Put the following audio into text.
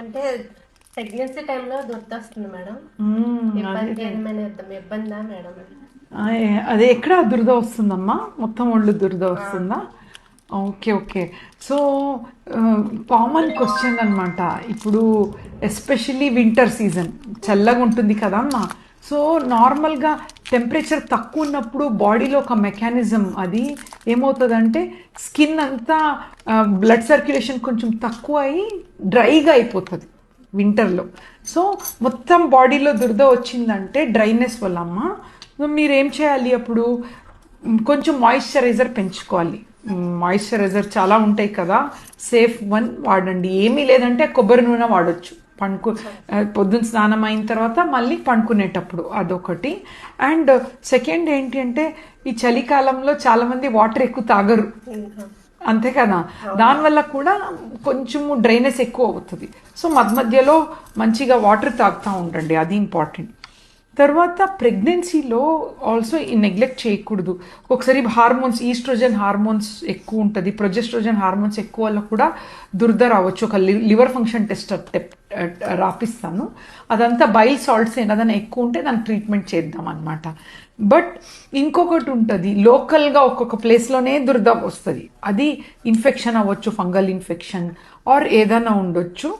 అంటే ప్రెగ్నెన్సీ టైంలో దొరుకుతుంది మేడం. ఇబ్బంది ఏమైనా ఇబ్బందా మేడం? అదే ఎక్కడ దురద వస్తుందమ్మా? మొత్తం ఒళ్ళు దురద వస్తుందా? Okay okay. So common question అన్నమాట. ఇప్పుడు ఎస్పెషల్లీ వింటర్ సీజన్ చల్లగా ఉంటుంది కదా అమ్మా సో నార్మల్గా టెంపరేచర్ తక్కువ ఉన్నప్పుడు బాడీలో ఒక మెకానిజం అది ఏమవుతుందంటే స్కిన్ అంతా బ్లడ్ సర్క్యులేషన్ కొంచెం తక్కువ అయ్యి డ్రైగా అయిపోతుంది వింటర్లో సో మొత్తం బాడీలో దురద వచ్చిందంటే డ్రైనెస్ వల్ల అమ్మ. మీరేం మీరు ఏం చేయాలి అప్పుడు? కొంచెం మాయిశ్చరైజర్ పెంచుకోవాలి. మాయిశ్చరైజర్ చాలా ఉంటాయి కదా. సేఫ్ వన్ వాడండి. ఏమీ లేదంటే కొబ్బరి నూనె వాడొచ్చు. పండుకు పొద్దున్న స్నానం అయిన తర్వాత మళ్ళీ పండుకునేటప్పుడు అదొకటి. అండ్ సెకండ్ ఏంటి అంటే ఈ చలికాలంలో చాలామంది వాటర్ ఎక్కువ తాగరు. అంతే కదా. దానివల్ల కూడా కొంచెము డ్రైనెస్ ఎక్కువ అవుతుంది. సో మధ్య మధ్యలో మంచిగా వాటర్ తాగుతూ ఉండండి. అది ఇంపార్టెంట్. తర్వాత ప్రెగ్నెన్సీలో ఆల్సో ఈ నెగ్లెక్ట్ చేయకూడదు. ఒకసారి హార్మోన్స్ ఈస్ట్రోజన్ హార్మోన్స్ ఎక్కువ ఉంటుంది. ప్రొజెస్ట్రోజన్ హార్మోన్స్ ఎక్కువ వల్ల కూడా దుర్ద రావచ్చు. ఒక లివర్ ఫంక్షన్ టెస్ట్ రాపిస్తాను. అదంతా బైల్ సాల్ట్స్ ఏదైనా ఎక్కువ ఉంటే దానికి ట్రీట్మెంట్ చేద్దాం అనమాట బట్ ఇంకొకటి ఉంటుంది. లోకల్గా ఒక్కొక్క ప్లేస్లోనే దుర్దం వస్తుంది. అది ఇన్ఫెక్షన్ అవ్వచ్చు ఫంగల్ ఇన్ఫెక్షన్ ఆర్ ఏదైనా ఉండొచ్చు.